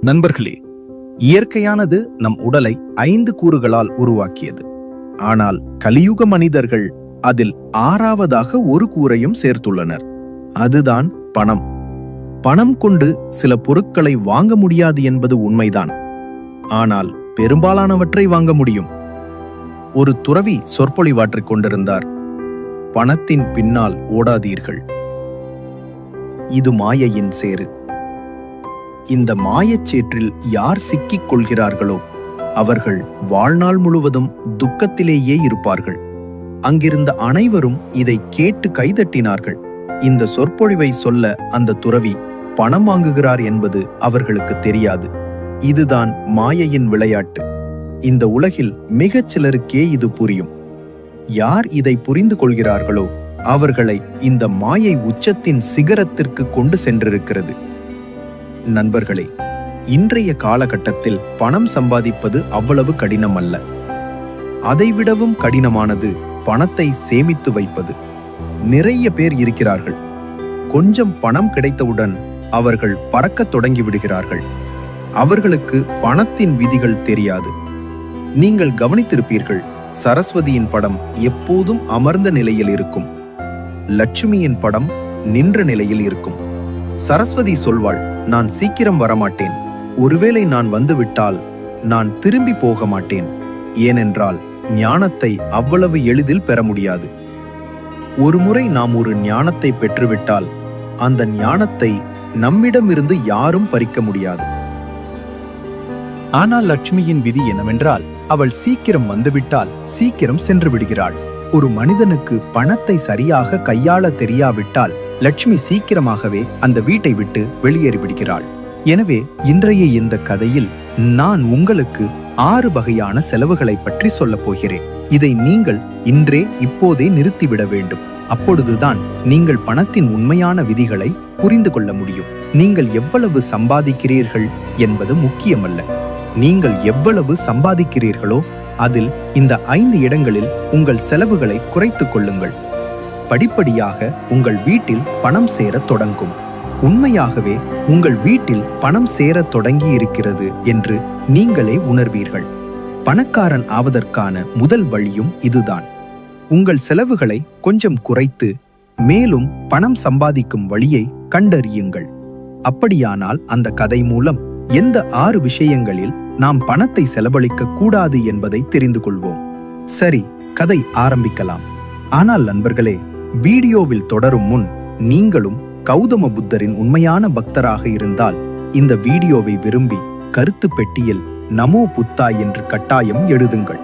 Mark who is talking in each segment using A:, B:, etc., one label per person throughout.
A: நண்பர்களே இயற்கையானது நம் உடலை ஐந்து கூறுகளால் உருவாக்கியது. ஆனால் கலியுக மனிதர்கள் அதில் ஆறாவதாக ஒரு கூறையும் சேர்த்துள்ளனர். அதுதான் பணம். பணம் கொண்டு சில பொருட்களை வாங்க முடியாது என்பது உண்மைதான். ஆனால் பெரும்பாலானவற்றை வாங்க முடியும். ஒரு துறவி சொற்பொழிவாற்றிக் கொண்டிருந்தார். பணத்தின் பின்னால் ஓடாதீர்கள். இது மாயையின் சேரு இந்த மாயச்சேற்றில் யார் சிக்கிக் கொள்கிறார்களோ அவர்கள் வாழ்நாள் முழுவதும் துக்கத்திலேயே இருப்பார்கள். அங்கிருந்த அனைவரும் இதை கேட்டு கைதட்டினார்கள். இந்த சொற்பொழிவை சொல்ல அந்த துறவி பணம் வாங்குகிறார் என்பது அவர்களுக்கு தெரியாது. இதுதான் மாயையின் விளையாட்டு. இந்த உலகில் மிகச் சிலருக்கே இது புரியும். யார் இதை புரிந்து கொள்கிறார்களோ அவர்களை இந்த மாயை உச்சத்தின் சிகரத்திற்கு கொண்டு சென்றிருக்கிறது. நண்பர்களே இன்றைய காலகட்டத்தில் பணம் சம்பாதிப்பது அவ்வளவு கடினம் அல்ல அதைவிடவும் கடினமானது பணத்தை சேமித்து வைப்பது. நிறைய பேர் இருக்கிறார்கள். கொஞ்சம் பணம் கிடைத்தவுடன் அவர்கள் பறக்கத் தொடங்கி விடுகிறார்கள் அவர்களுக்கு பணத்தின் விதிகள் தெரியாது. நீங்கள் கவனித்திருப்பீர்கள் சரஸ்வதியின் படம் எப்போதும் அமர்ந்த நிலையில் இருக்கும். லட்சுமியின் படம் நின்ற நிலையில் இருக்கும். சரஸ்வதி சொல்வாள் நான் சீக்கிரம் வரமாட்டேன். ஒருவேளை நான் வந்துவிட்டால் நான் திரும்பி போக மாட்டேன் ஏனென்றால் ஞானத்தை அவ்வளவு எளிதில் பெற முடியாது. ஒருமுறை நாம் ஒரு ஞானத்தை பெற்றுவிட்டால் அந்த ஞானத்தை நம்மிடமிருந்து யாரும் பறிக்க முடியாது.
B: ஆனால் லட்சுமியின் விதி என்னவென்றால் அவள் சீக்கிரம் வந்துவிட்டால் சீக்கிரம் சென்று விடுகிறாள். ஒரு மனிதனுக்கு பணத்தை சரியாக கையாள தெரியாவிட்டால் லட்சுமி சீக்கிரமாகவே அந்த வீட்டை விட்டு வெளியேறி விடுகிறாள். எனவே இன்றைய இந்த கதையில் நான் உங்களுக்கு ஆறு வகையான செலவுகளை பற்றி சொல்லப் போகிறேன். இதை நீங்கள் இன்றே இப்போதே நிறுத்திவிட வேண்டும். அப்பொழுதுதான் நீங்கள் பணத்தின் உண்மையான விதிகளை புரிந்து கொள்ள முடியும். நீங்கள் எவ்வளவு சம்பாதிக்கிறீர்கள் என்பது முக்கியமல்ல. நீங்கள் எவ்வளவு சம்பாதிக்கிறீர்களோ அதில் இந்த ஐந்து இடங்களில் உங்கள் செலவுகளை குறைத்துக் கொள்ளுங்கள். படிப்படியாக உங்கள் வீட்டில் பணம் சேரத் தொடங்கும். உண்மையாகவே உங்கள் வீட்டில் பணம் சேரத் தொடங்கி இருக்கிறது என்று நீங்களே உணர்வீர்கள். பணக்காரன் ஆவதற்கான முதல் வழியும் இதுதான். உங்கள் செலவுகளை கொஞ்சம் குறைத்து மேலும் பணம் சம்பாதிக்கும் வழியை கண்டறியுங்கள். அப்படியானால் அந்த கதை மூலம் எந்த ஆறு விஷயங்களில் நாம் பணத்தை செலவழிக்க கூடாது என்பதை தெரிந்து கொள்வோம். சரி கதை ஆரம்பிக்கலாம். ஆனால் நண்பர்களே வீடியோவில் தொடரும் முன் நீங்களும் கௌதம புத்தரின் உண்மையான பக்தராக இருந்தால் இந்த வீடியோவை விரும்பி கருத்து பெட்டியில் நமோ புத்தா என்று கட்டாயம் எழுதுங்கள்.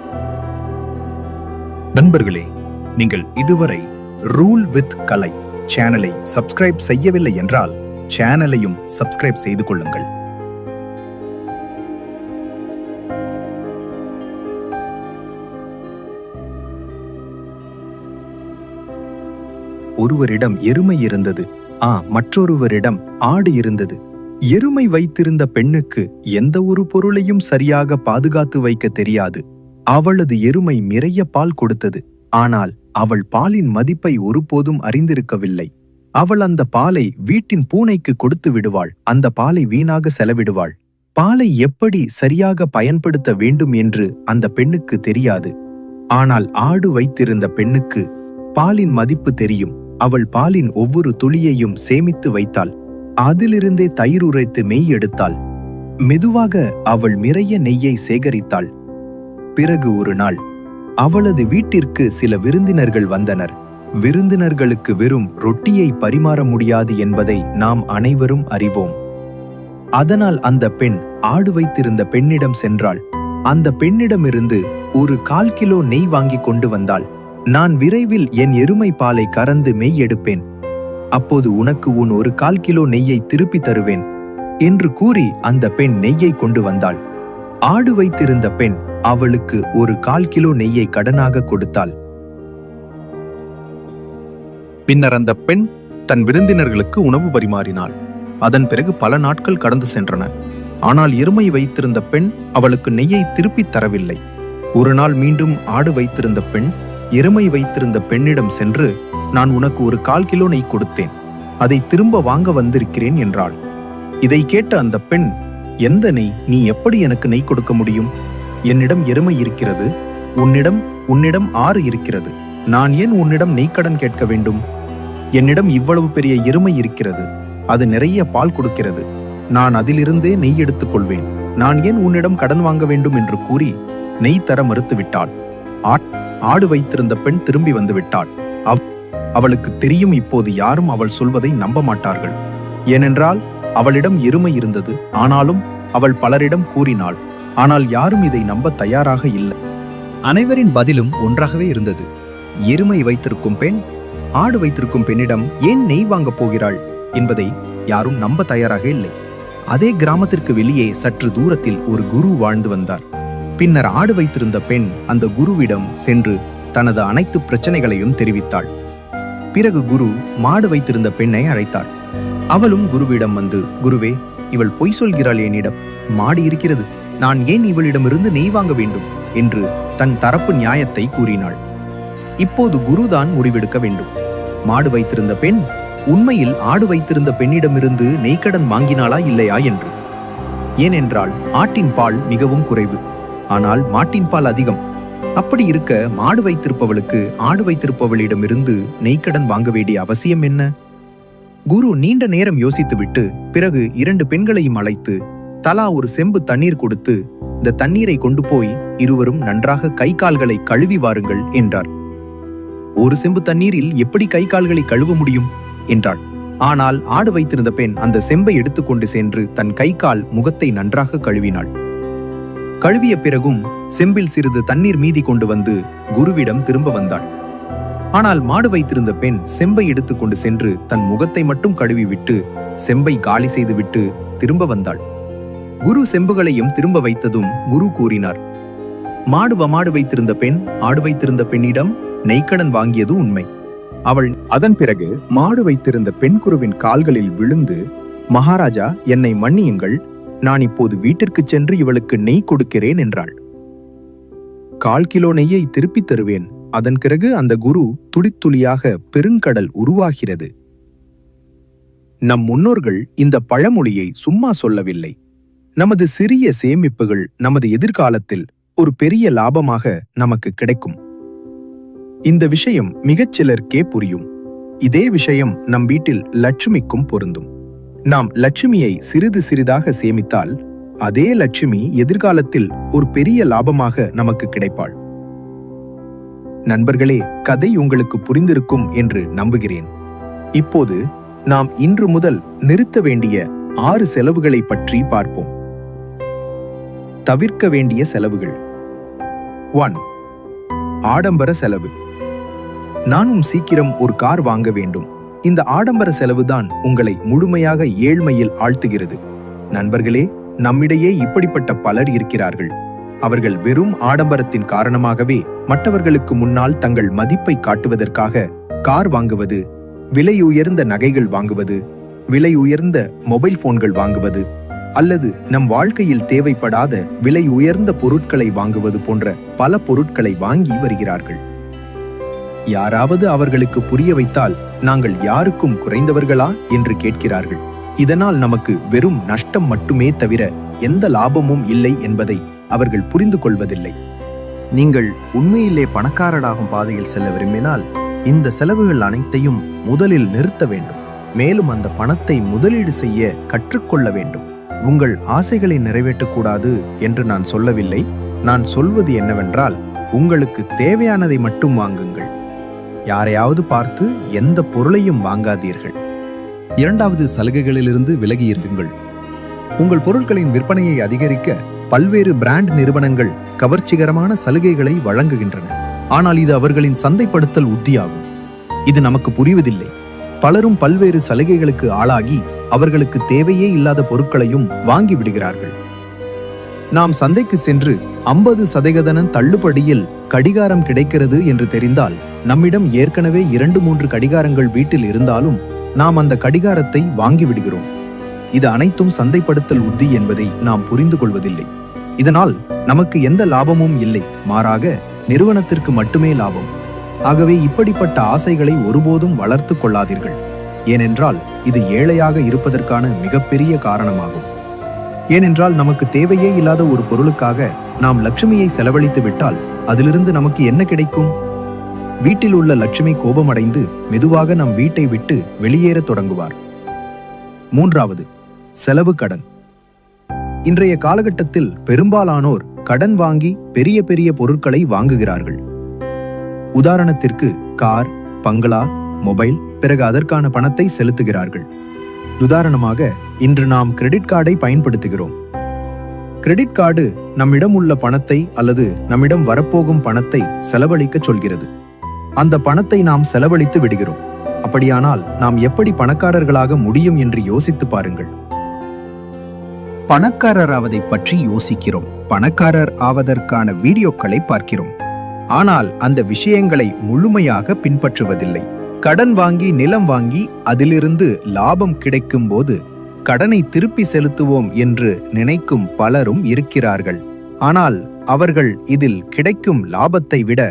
B: நண்பர்களே நீங்கள் இதுவரை ரூல் வித் கலை சேனலை சப்ஸ்கிரைப் செய்யவில்லை என்றால் சேனலையும் சப்ஸ்கிரைப் செய்து கொள்ளுங்கள். ஒருவரிடம் எருமை இருந்தது. ஆ மற்றொருவரிடம் ஆடு இருந்தது. எருமை வைத்திருந்த பெண்ணுக்கு எந்த ஒரு பொருளையும் சரியாக பாதுகாத்து வைக்க தெரியாது. அவளது எருமை நிறைய பால் கொடுத்தது. ஆனால் அவள் பாலின் மதிப்பை ஒருபோதும் அறிந்திருக்கவில்லை. அவள் அந்த பாலை வீட்டின் பூனைக்கு கொடுத்து விடுவாள். அந்த பாலை வீணாக செலவிடுவாள். பாலை எப்படி சரியாக பயன்படுத்த வேண்டும் என்று அந்த பெண்ணுக்கு தெரியாது. ஆனால் ஆடு வைத்திருந்த பெண்ணுக்கு பாலின் மதிப்பு தெரியும். அவள் பாலின் ஒவ்வொரு துளியையும் சேமித்து வைத்தாள். அதிலிருந்தே தயிர் உரைத்து மெய் எடுத்தாள். மெதுவாக அவள் நிறைய நெய்யை சேகரித்தாள். பிறகு ஒரு நாள் அவளது வீட்டிற்கு சில விருந்தினர்கள் வந்தனர். விருந்தினர்களுக்கு வெறும் ரொட்டியை பரிமாற முடியாது என்பதை நாம் அனைவரும் அறிவோம். அதனால் அந்த பெண் ஆடு வைத்திருந்த பெண்ணிடம் சென்றாள். அந்த பெண்ணிடமிருந்து ஒரு கால் கிலோ நெய் வாங்கி கொண்டு வந்தாள். நான் விரைவில் என் எருமை பாலை கறந்து மெய் எடுப்பேன். அப்போது உனக்கு உன் ஒரு கால் கிலோ நெய்யை திருப்பி தருவேன் என்று கூறி அந்த பெண் நெய்யை கொண்டு வந்தாள். ஆடு வைத்திருந்த பெண் அவளுக்கு ஒரு கால் கிலோ நெய்யை கடனாக கொடுத்தாள். பின்னர் அந்த பெண் தன் விருந்தினர்களுக்கு உணவு பரிமாறினாள். அதன் பிறகு பல நாட்கள் கடந்து சென்றன. ஆனால் எருமை வைத்திருந்த பெண் அவளுக்கு நெய்யை திருப்பித் தரவில்லை. ஒரு நாள் மீண்டும் ஆடு வைத்திருந்த பெண் எருமை வைத்திருந்த பெண்ணிடம் சென்று நான் உனக்கு ஒரு கால் கிலோ நெய் கொடுத்தேன். அதை திரும்ப வாங்க வந்திருக்கிறேன் என்றாள். இதை கேட்ட அந்த பெண் எந்த நெய்? நீ எப்படி எனக்கு நெய் கொடுக்க முடியும்? என்னிடம் எருமை இருக்கிறது. உன்னிடம் உன்னிடம் ஆறு இருக்கிறது. நான் ஏன் உன்னிடம் நெய்க்கடன் கேட்க வேண்டும்? என்னிடம் இவ்வளவு பெரிய எருமை இருக்கிறது. அது நிறைய பால் கொடுக்கிறது. நான் அதிலிருந்தே நெய் எடுத்துக் கொள்வேன் நான் ஏன் உன்னிடம் கடன் வாங்க வேண்டும்? என்று கூறி நெய் தர மறுத்துவிட்டாள். ஆட்- ஆடு வைத்திருந்த பெண் திரும்பி வந்து விட்டாள் அவ்- அவளுக்கு தெரியும் இப்போது யாரும் அவள் சொல்வதை நம்ப மாட்டார்கள் ஏனென்றால் அவளிடம் எருமை இருந்தது. ஆனாலும் அவள் பலரிடம் கூறினாள் ஆனால் யாரும் இதை நம்ப தயாராக இல்லை.
A: அனைவரின் பதிலும் ஒன்றாகவே இருந்தது. எருமை வைத்திருக்கும் பெண் ஆடு வைத்திருக்கும் பெண்ணிடம் ஏன் நெய் வாங்கப் போகிறாள் என்பதை யாரும் நம்ப தயாராக இல்லை. அதே கிராமத்திற்கு வெளியே சற்று தூரத்தில் ஒரு குரு வாழ்ந்து வந்தார். பின்னர் ஆடு வைத்திருந்த பெண் அந்த குருவிடம் சென்று தனது அனைத்து பிரச்சனைகளையும் தெரிவித்தாள். பிறகு குரு மாடு வைத்திருந்த பெண்ணை அழைத்தாள். அவளும் குருவிடம் வந்து குருவே இவள் பொய் சொல்கிறாள் என்னிடம். மாடு இருக்கிறது. நான் ஏன் இவளிடமிருந்து நெய் வாங்க வேண்டும்? என்று தன் தரப்பு நியாயத்தை கூறினாள். இப்போது குருதான் முடிவெடுக்க வேண்டும். மாடு வைத்திருந்த பெண் உண்மையில் ஆடு வைத்திருந்த பெண்ணிடமிருந்து நெய்க்கடன் வாங்கினாளா இல்லையா? என்று. ஏனென்றால் ஆட்டின் பால் மிகவும் குறைவு. ஆனால் மாட்டின் பால் அதிகம். அப்படி இருக்க மாடு வைத்திருப்பவளுக்கு ஆடு வைத்திருப்பவளிடமிருந்து நெய்க்கடன் வாங்க வேண்டிய அவசியம் என்ன? குரு நீண்ட நேரம் யோசித்துவிட்டு பிறகு இரண்டு பெண்களையும் அழைத்து தலா ஒரு செம்பு தண்ணீர் கொடுத்து இந்த தண்ணீரை கொண்டு போய் இருவரும் நன்றாக கை கால்களை கழுவி வாருங்கள் என்றார். ஒரு செம்பு தண்ணீரில் எப்படி கை கால்களை கழுவ முடியும்? என்றாள். ஆனால் ஆடு வைத்திருந்த பெண் அந்த செம்பை எடுத்துக்கொண்டு சென்று தன் கை கால் முகத்தை நன்றாக கழுவினாள். கழுவிய பிறகும் செம்பில் சிறிது தண்ணீர் மீதி கொண்டு வந்து குருவிடம் திரும்ப வந்தாள் ஆனால் மாடு வைத்திருந்த பெண் செம்பை எடுத்துக்கொண்டு சென்று தன் முகத்தை மட்டும் கழுவி விட்டு செம்பை காலி செய்துவிட்டு திரும்ப வந்தாள். குரு செம்புகளையும் திரும்ப வைத்ததும் குரு கூறினார் மாடு வமாடு வைத்திருந்த பெண் ஆடு வைத்திருந்த பெண்ணிடம் நெய்க்கடன் வாங்கியது உண்மை. அவள் அதன் பிறகு மாடு வைத்திருந்த பெண் குருவின் கால்களில் விழுந்து மகாராஜா என்னை மன்னியுங்கள் நான் இப்போது வீட்டிற்கு சென்று இவளுக்கு நெய் கொடுக்கிறேன் என்றாள். கால் கிலோ நெய்யை திருப்பித் தருவேன். அதன் பிறகு அந்த குரு துடித்துளியாக பெருங்கடல் உருவாகிறது. நம் முன்னோர்கள் இந்த பழமொழியை சும்மா சொல்லவில்லை. நமது சிறிய சேமிப்புகள் நமது எதிர்காலத்தில் ஒரு பெரிய லாபமாக நமக்கு கிடைக்கும். இந்த விஷயம் மிகச் சிலருக்கே புரியும். இதே விஷயம் நம் வீட்டில் லட்சுமிக்கும் பொருந்தும். நாம் லட்சுமியை சிறிது சிறிதாக சேமித்தால் அதே லட்சுமி எதிர்காலத்தில் ஒரு பெரிய லாபமாக நமக்கு கிடைப்பாள். நண்பர்களே கதை உங்களுக்கு புரிந்திருக்கும் என்று நம்புகிறேன். இப்போது நாம் இன்று முதல் நிறுத்த வேண்டிய ஆறு செலவுகளை பற்றி பார்ப்போம். தவிர்க்க வேண்டிய செலவுகள். ஒன். ஆடம்பர செலவு. நானும் சீக்கிரம் ஒரு கார் வாங்க வேண்டும். இந்த ஆடம்பர செலவுதான் உங்களை முழுமையாக ஏழ்மையில் ஆழ்த்துகிறது. நண்பர்களே நம்மிடையே இப்படிப்பட்ட பலர் இருக்கிறார்கள். அவர்கள் வெறும் ஆடம்பரத்தின் காரணமாகவே மற்றவர்களுக்கு முன்னால் தங்கள் மதிப்பை காட்டுவதற்காக கார் வாங்குவது விலை உயர்ந்த நகைகள் வாங்குவது விலை உயர்ந்த மொபைல் போன்கள் வாங்குவது அல்லது நம் வாழ்க்கையில் தேவைப்படாத விலை உயர்ந்த பொருட்களை வாங்குவது போன்ற பல பொருட்களை வாங்கி வருகிறார்கள். யாராவது அவர்களுக்கு புரிய வைத்தால் நாங்கள் யாருக்கும் குறைந்தவர்களா என்று கேட்கிறார்கள். இதனால் நமக்கு வெறும் நஷ்டம் மட்டுமே தவிர எந்த லாபமும் இல்லை என்பதை அவர்கள் புரிந்து கொள்வதில்லை. நீங்கள் உண்மையிலே பணக்காரராகும் பாதையில் செல்ல விரும்பினால் இந்த செலவுகள் அனைத்தையும் முதலில் நிறுத்த வேண்டும். மேலும் அந்த பணத்தை முதலீடு செய்ய கற்றுக்கொள்ள வேண்டும். உங்கள் ஆசைகளை நிறைவேற்றக்கூடாது என்று நான் சொல்லவில்லை. நான் சொல்வது என்னவென்றால் உங்களுக்கு தேவையானதை மட்டும் வாங்குங்கள். யாரையாவது பார்த்து எந்த பொருளையும் வாங்காதீர்கள். இரண்டாவது சலுகைகளிலிருந்து விலகி இருங்கள் உங்கள் பொருட்களின் விற்பனையை அதிகரிக்க பல்வேறு பிராண்ட் நிறுவனங்கள் கவர்ச்சிகரமான சலுகைகளை வழங்குகின்றன. ஆனால் இது அவர்களின் சந்தைப்படுத்தல் உத்தியாகும். இது நமக்கு புரிவதில்லை. பலரும் பல்வேறு சலுகைகளுக்கு ஆளாகி அவர்களுக்கு தேவையே இல்லாத பொருட்களையும் வாங்கி விடுகிறார்கள். நாம் சந்தைக்கு சென்று ஐம்பது சதவீதன தள்ளுபடியில் கடிகாரம் கிடைக்கிறது என்று தெரிந்தால் நம்மிடம் ஏற்கனவே இரண்டு மூன்று கடிகாரங்கள் வீட்டில் இருந்தாலும் நாம் அந்த கடிகாரத்தை வாங்கிவிடுகிறோம் இது அனைத்தும் சந்தைப்படுத்தல் உத்தி என்பதை நாம் புரிந்து கொள்வதில்லை. இதனால் நமக்கு எந்த லாபமும் இல்லை. மாறாக நிறுவனத்திற்கு மட்டுமே லாபம். ஆகவே இப்படிப்பட்ட ஆசைகளை ஒருபோதும் வளர்த்து கொள்ளாதீர்கள். ஏனென்றால் இது ஏழையாக இருப்பதற்கான மிகப்பெரிய காரணமாகும். ஏனென்றால் நமக்கு தேவையே இல்லாத ஒரு பொருளுக்காக நாம் லட்சுமியை செலவழித்து விட்டால் அதிலிருந்து நமக்கு என்ன கிடைக்கும்? வீட்டில் உள்ள லட்சுமி கோபமடைந்து மெதுவாக நம் வீட்டை விட்டு வெளியேறத் தொடங்குவார். மூன்றாவது செலவு கடன். இன்றைய காலகட்டத்தில் பெரும்பாலானோர் கடன் வாங்கி பெரிய பெரிய பொருட்களை வாங்குகிறார்கள். உதாரணத்திற்கு கார் பங்களா மொபைல் பிறகு அதற்கான பணத்தை செலுத்துகிறார்கள். உதாரணமாக இன்று நாம் கிரெடிட் கார்டை பயன்படுத்துகிறோம். கிரெடிட் கார்டு நம்மிடம் உள்ள பணத்தை அல்லது நம்மிடம் வரப்போகும் பணத்தை செலவழிக்கச் சொல்கிறது. அந்த பணத்தை நாம் செலவழித்து விடுகிறோம். அப்படியானால் நாம் எப்படி பணக்காரர்களாக முடியும் என்று யோசித்து பாருங்கள்.
B: பணக்காரர் ஆவதை பற்றி யோசிக்கிறோம். பணக்காரர் ஆவதற்கான வீடியோக்களை பார்க்கிறோம். ஆனால் அந்த விஷயங்களை முழுமையாக பின்பற்றுவதில்லை. கடன் வாங்கி நிலம் வாங்கி அதிலிருந்து லாபம் கிடைக்கும்போது கடனை திருப்பி செலுத்துவோம் என்று நினைக்கும் பலரும் இருக்கிறார்கள். ஆனால் அவர்கள் இதில் கிடைக்கும் லாபத்தை விட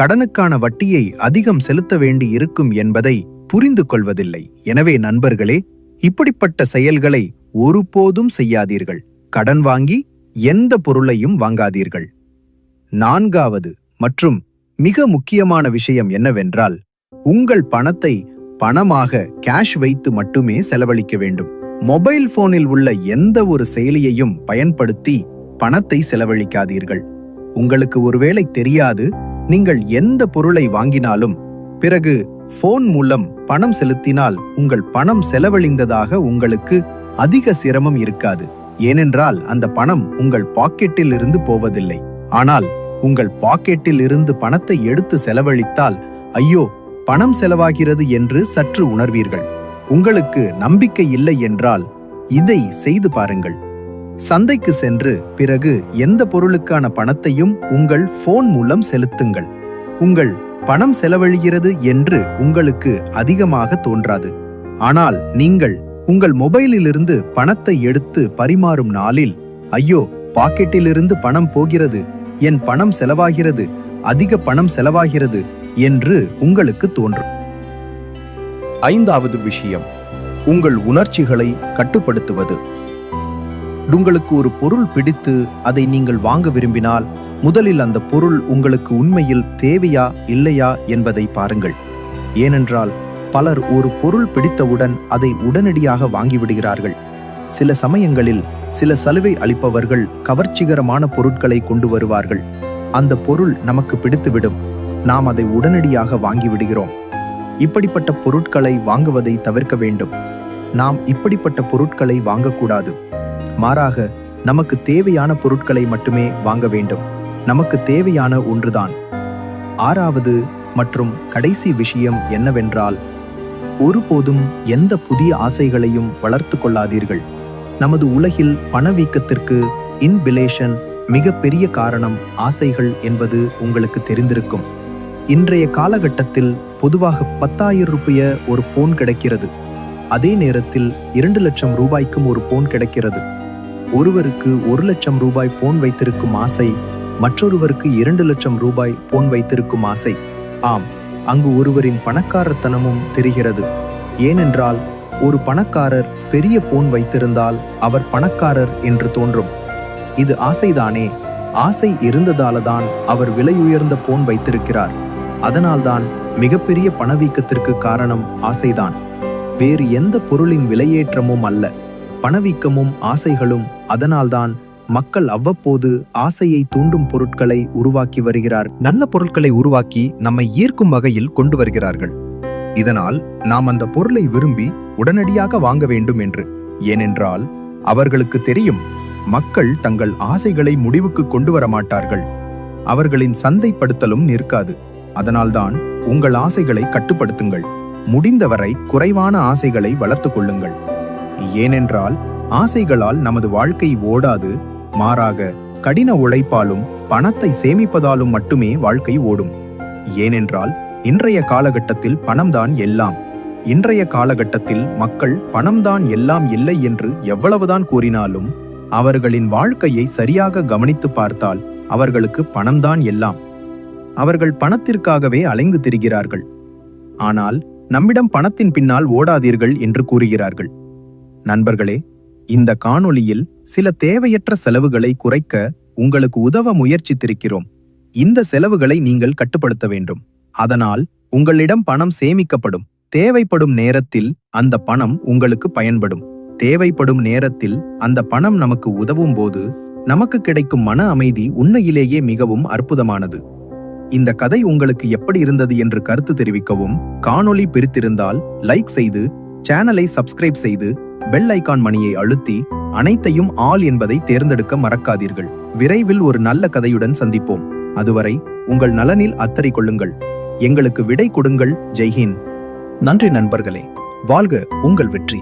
B: கடனுக்கான வட்டியை அதிகம் செலுத்த வேண்டி இருக்கும் என்பதை புரிந்து கொள்வதில்லை. எனவே நண்பர்களே இப்படிப்பட்ட செயல்களை ஒருபோதும் செய்யாதீர்கள். கடன் வாங்கி எந்த பொருளையும் வாங்காதீர்கள். நான்காவது மற்றும் மிக முக்கியமான விஷயம் என்னவென்றால் உங்கள் பணத்தை பணமாக கேஷ் வைத்து மட்டுமே செலவழிக்க வேண்டும். மொபைல் போனில் உள்ள எந்த ஒரு செயலியையும் பயன்படுத்தி பணத்தை செலவழிக்காதீர்கள். உங்களுக்கு ஒருவேளை தெரியாது நீங்கள் எந்த பொருளை வாங்கினாலும் பிறகு போன் மூலம் பணம் செலுத்தினால் உங்கள் பணம் செலவழிந்ததாக உங்களுக்கு அதிக சிரமம் இருக்காது. ஏனென்றால் அந்த பணம் உங்கள் பாக்கெட்டில் இருந்து போவதில்லை. ஆனால் உங்கள் பாக்கெட்டில் இருந்து பணத்தை எடுத்து செலவழித்தால் ஐயோ பணம் செலவாகிறது என்று சற்று உணர்வீர்கள். உங்களுக்கு நம்பிக்கை இல்லை என்றால் இதை செய்து பாருங்கள். சந்தைக்கு சென்று பிறகு எந்த பொருளுக்கான பணத்தையும் உங்கள் போன் மூலம் செலுத்துங்கள். உங்கள் பணம் செலவழிகிறது என்று உங்களுக்கு அதிகமாக தோன்றாது. ஆனால் நீங்கள் உங்கள் மொபைலிலிருந்து பணத்தை எடுத்து பரிமாறும் நாளில் ஐயோ பாக்கெட்டிலிருந்து பணம் போகிறது. என் பணம் செலவாகிறது. அதிக பணம் செலவாகிறது. என்று உங்களுக்கு தோன்றும். ஐந்தாவது விஷயம் உங்கள் உணர்ச்சிகளை கட்டுப்படுத்துவது.
A: உங்களுக்கு ஒரு பொருள் பிடித்து அதை நீங்கள் வாங்க விரும்பினால் முதலில் அந்த பொருள் உங்களுக்கு உண்மையில் தேவையா இல்லையா என்பதை பாருங்கள். ஏனென்றால் பலர் ஒரு பொருள் பிடித்தவுடன் அதை உடனடியாக வாங்கிவிடுகிறார்கள். சில சமயங்களில் சில சலுகை அளிப்பவர்கள் கவர்ச்சிகரமான பொருட்களை கொண்டு வருவார்கள். அந்த பொருள் நமக்கு பிடித்துவிடும். நாம் அதை உடனடியாக வாங்கிவிடுகிறோம். இப்படிப்பட்ட பொருட்களை வாங்குவதை தவிர்க்க வேண்டும். நாம் இப்படிப்பட்ட பொருட்களை வாங்கக்கூடாது. மாறாக நமக்கு தேவையான பொருட்களை மட்டுமே வாங்க வேண்டும். நமக்கு தேவையான ஒன்றுதான். ஆறாவது மற்றும் கடைசி விஷயம் என்னவென்றால் ஒருபோதும் எந்த புதிய ஆசைகளையும் வளர்த்து கொள்ளாதீர்கள். நமது உலகில் பணவீக்கத்திற்கு இன்பிலேஷன் மிகப்பெரிய காரணம் ஆசைகள் என்பது உங்களுக்கு தெரிந்திருக்கும். இன்றைய காலகட்டத்தில் பொதுவாக பத்தாயிரம் ரூபாய ஒரு போன் கிடைக்கிறது. அதே நேரத்தில் இரண்டு லட்சம் ரூபாய்க்கும் ஒரு போன் கிடைக்கிறது. ஒருவருக்கு ஒரு லட்சம் ரூபாய் போன் வைத்திருக்கும் ஆசை மற்றொருவருக்கு இரண்டு லட்சம் ரூபாய் போன் வைத்திருக்கும் ஆசை. ஆம் அங்கு ஒருவரின் பணக்காரத்தனமும் தெரிகிறது. ஏனென்றால் ஒரு பணக்காரர் பெரிய போன் வைத்திருந்தால் அவர் பணக்காரர் என்று தோன்றும். இது ஆசைதானே? ஆசை இருந்ததாலதான் அவர் விலையுயர்ந்த போன் வைத்திருக்கிறார். அதனால்தான் மிகப்பெரிய பணவீக்கத்திற்கு காரணம் ஆசைதான். வேறு எந்த பொருளின் விலையேற்றமும் அல்ல. பணவீக்கமும் ஆசைகளும் அதனால்தான் மக்கள் அவ்வப்போது ஆசையை தூண்டும் பொருட்களை உருவாக்கி வருகிறார்.
B: நல்ல பொருட்களை உருவாக்கி நம்மை ஈர்க்கும் வகையில் கொண்டு வருகிறார்கள்.
A: இதனால் நாம் அந்த பொருளை விரும்பி உடனடியாக வாங்க வேண்டும் என்று. ஏனென்றால் அவர்களுக்கு தெரியும் மக்கள் தங்கள் ஆசைகளை முடிவுக்கு கொண்டு வர மாட்டார்கள். அவர்களின் சந்தைப்படுத்தலும் நிற்காது. அதனால்தான் உங்கள் ஆசைகளை கட்டுப்படுத்துங்கள். முடிந்தவரை குறைவான ஆசைகளை வளர்த்து கொள்ளுங்கள். ஏனென்றால் ஆசைகளால் நமது வாழ்க்கை ஓடாது மாறாக கடின உழைப்பாலும் பணத்தை சேமிப்பதாலும் மட்டுமே வாழ்க்கை ஓடும். ஏனென்றால் இன்றைய காலகட்டத்தில் பணம்தான் எல்லாம். இன்றைய காலகட்டத்தில் மக்கள் பணம்தான் எல்லாம் இல்லை என்று எவ்வளவுதான் கூறினாலும் அவர்களின் வாழ்க்கையை சரியாக கவனித்து பார்த்தால் அவர்களுக்கு பணம்தான் எல்லாம். அவர்கள் பணத்திற்காகவே அலைந்து திரிகிறார்கள். ஆனால் நம்மிடம் பணத்தின் பின்னால் ஓடாதீர்கள் என்று கூறுகிறார்கள். நண்பர்களே இந்த காணொளியில்
B: சில தேவையற்ற செலவுகளை குறைக்க உங்களுக்கு உதவ முயற்சித்திருக்கிறோம். இந்த செலவுகளை நீங்கள் கட்டுப்படுத்த வேண்டும். அதனால் உங்களிடம் பணம் சேமிக்கப்படும். தேவைப்படும் நேரத்தில் அந்த பணம் உங்களுக்கு பயன்படும். தேவைப்படும் நேரத்தில் அந்த பணம் நமக்கு உதவும் போது நமக்கு கிடைக்கும் மன அமைதி உண்மையிலேயே மிகவும் அற்புதமானது. இந்த கதை உங்களுக்கு எப்படி இருந்தது என்று கருத்து தெரிவிக்கவும் காணொளி பிரித்திருந்தால் லைக் செய்து சேனலை சப்ஸ்கிரைப் செய்து பெல் ஐகான் மணியை அழுத்தி அனைத்தையும் ஆல் என்பதை தேர்ந்தெடுக்க மறக்காதீர்கள். விரைவில் ஒரு நல்ல கதையுடன் சந்திப்போம். அதுவரை உங்கள் நலனில் அத்தறை கொள்ளுங்கள். எங்களுக்கு விடை கொடுங்கள். ஜெய்ஹின் நன்றி நண்பர்களே. வாழ்க உங்கள் வெற்றி.